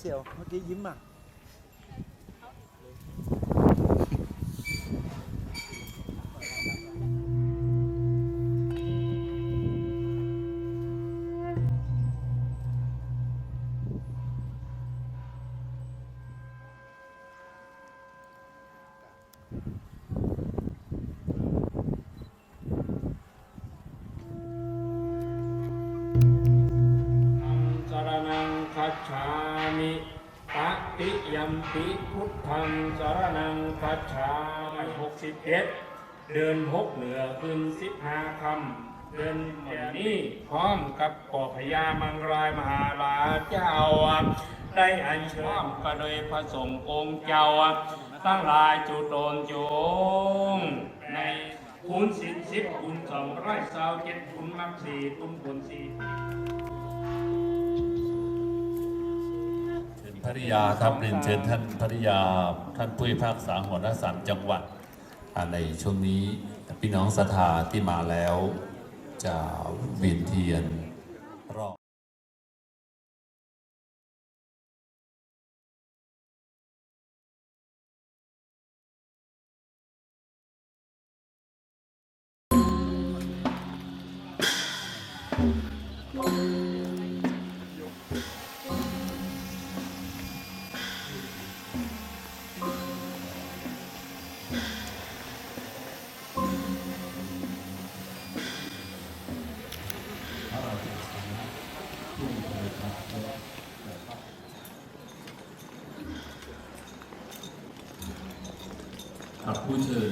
เฮ้ยเสี่ยว เมื่อกี้ยิ้มอะ ยัมปิพุทธังสรนังคัจฉามิหกสิบเอ็ดเดือนหกเหนือขึ้นสิบห้าคำเดือนเดียวนี้พร้อมกับปอพญามังรายมหาลาเจ้า ได้อัญเชิญก็โดยพระสงฆ์องค์เจ้า ตั้งหลายจุดโดนโจง ในคูณสิบสิบคูณสองร้อยสาวเจ็ดคูณมักสี่คูณผลสี่ ภริยาครับเรียนเชิญท่านภริยาท่านผู้พิพากษาหัวหน้าศาลจังหวัดในช่วงนี้พี่น้องศรัทธาที่มาแล้วจะเวียนเทียน ค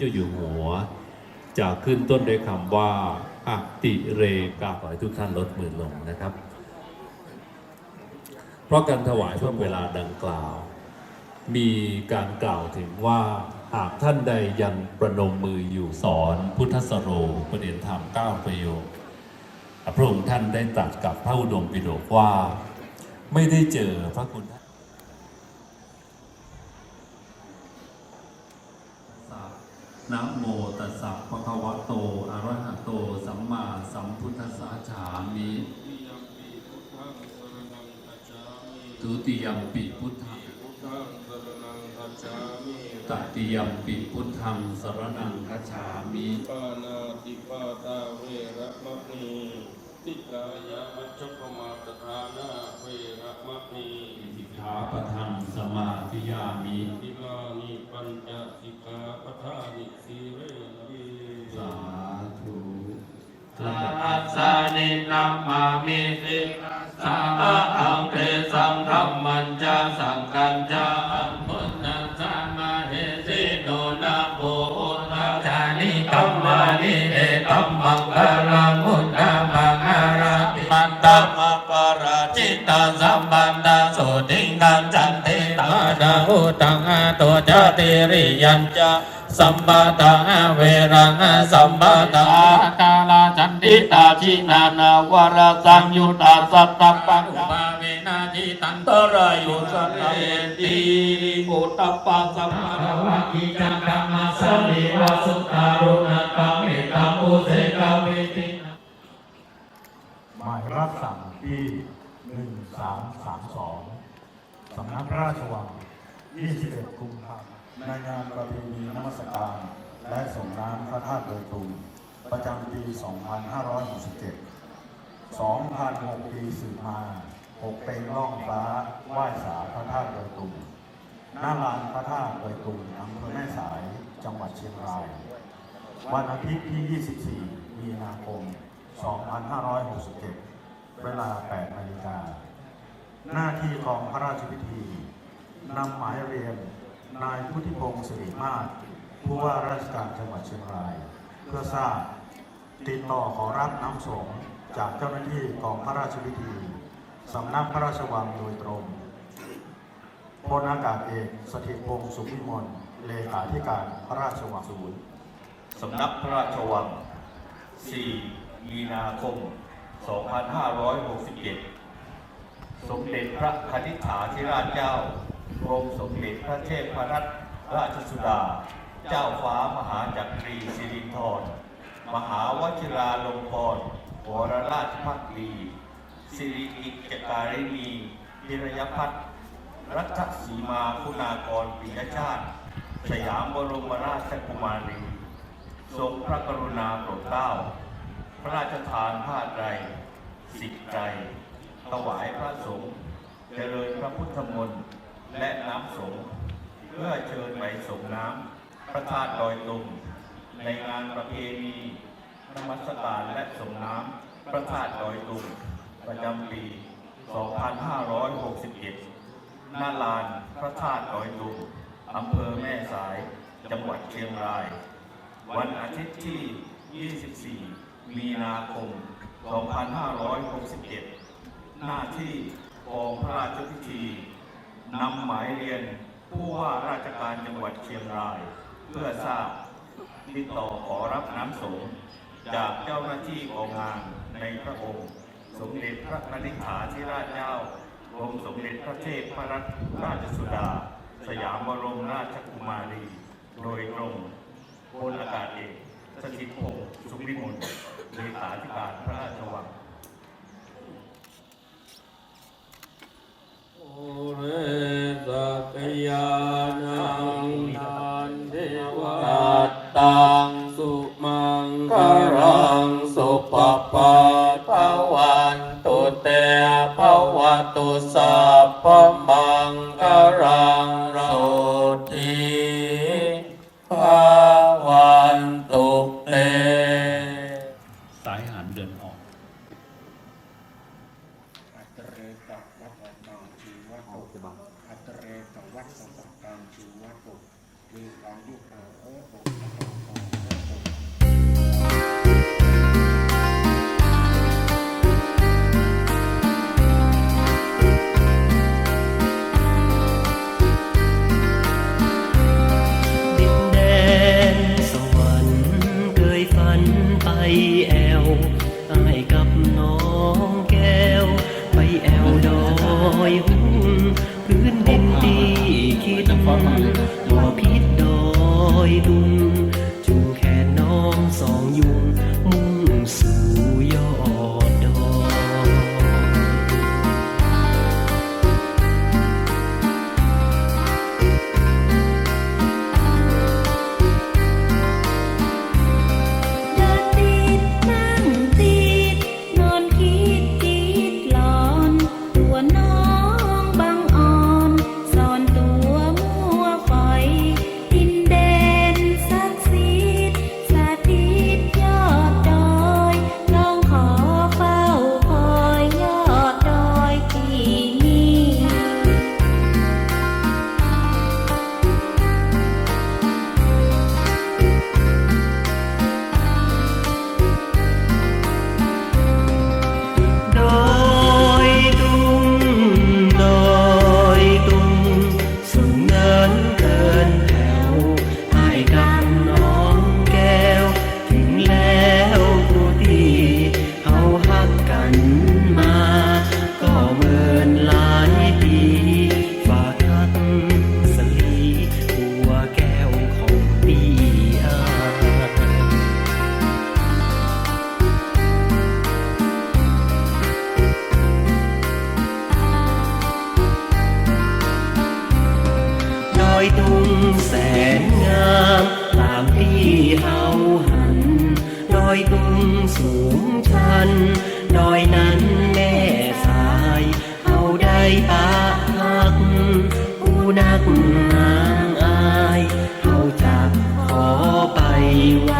เด็จพระเจ้าอยู่หัว จะขึ้นต้นด้วยคำว่าอติเรกาขอให้ทุกท่านลดมือลงนะครับ เพราะการถวายช่วงเวลาดังกล่าว มีการกล่าวถึงว่าหากท่านใดยังประนมมืออยู่สอนพุทธสโรประเด็นธรรมเก้าประโยคพระองค์ท่านได้ตรัสกับพระอุดมปิฎกว่า ไม่ได้เจอพระคุณท่าน นะโมตัสสะภะคะวะโต อะระหะโต สัมมาสัมพุทธัสสะฉามิทุติยมปิพุทธังตติยมปิพุทธังสรนังคัจฉามิปานาติปาตาเวระมะนีติกายะมัจจปมาตทานาเวระมะนีสิกขาปะทังสมาธิยามิทิลานิ ปัญจสิกขาปทานิสีเรนะเยสาธุอัสสานินัมมามิสิสังฆอังเทสังธรรมันจะสังกัญจาอังพุทธัสสะมาเฮสิโนนะโพธัจานิกัมมานิเอตัมมังคารัง ตังตัวจติริยัญจะสัมปะตังเวรังสัมปะตังกาลาจันติตาชินานาวรสังยุตาสัตตปังุปาเวนาจิตันตรายุสัตเตติอุตตปปสัมมาวักิจังกัมมาสมิวสุตารุณกัมมิตัมอุเสกามิติหมายรับสั่งที่1332สำนักพระราชวัง 21 กุมภาพันธ์ในงานประเพณีนมัสการ และส่งน้ำพระธาตุโดยตูมประจำปี 2567 2,006 ปีสืบมาหกเป็นล่องฟ้าไหว้สาพระธาตุโดยตูมหน้าลานพระธาตุโดยตูมอำเภอแม่สาย จังหวัดเชียงราย วันอาทิตย์ที่ 24 มีนาคม 2567 เวลา 8 นาฬิกา หน้าที่ของพระราชพิธี นำหมายเรียนนายพุทธิพงศ์สิริมาศผู้ว่าราชการจังหวัดเชียงราย เพื่อทราบติดต่อขอรับน้ำสงจากเจ้าหน้าที่กองพระราชพิธีสำนักพระราชวังโดยตรงพลอากาศเอกสถิตพงศ์สุขวิมลเลขาธิการพระราชวังศูนย์สำนักพระราชวัง 4 มีนาคม 2567 สมเด็จพระคณิษฐาธิราชเจ้า กรมสมเด็จพระเทพรัตนราชสุดา เจ้าฟ้ามหาจักรีสิรินธรมหาวชิราลงกรณ์วรราชพักดีสิริอิจการินีพิรยพัฒน์รัตสีมาคุณากรปิยชาติ สยามบรมราชกุมารี ทรงพระกรุณาโปรดเกล้า พระราชทานผ้าไตรสิทธิ์ไตรถวายพระสงฆ์เจริญพระพุทธมนต์ และน้ำสงเพื่อเชิญไปส่งน้ำพระธาตุดอยตุงในงานประเพณีนมัสการและส่งน้ำพระธาตุดอยตุงประจำปี 2561 หน้าลานพระธาตุดอยตุงอำเภอแม่สาย จังหวัดเชียงราย วันอาทิตย์ที่ 24 มีนาคม 2567หน้าที่กองพระราชพิธี นำหมายเรียนผู้ว่าราชการจังหวัดเชียงราย เพื่อทราบติดต่อขอรับน้ำสงฆ์จากเจ้าหน้าที่กองงานในพระองค์ สมเด็จพระนิธิฐาธิราชเจ้ากรมสมเด็จพระเทพพระราชสุดา สยามบรมราชกุมารี โดยตรงพลอากาศเอกสถิตพงศ์สุขวิมลเลขาธิการพระ ดุงแสนงาม ตามที่เฮาหัน ดอยดุงสูงชัน ดอยนั้นแม่สายเฮาได้ปาหักผู้นักงางอายเฮาจะขอไปว่า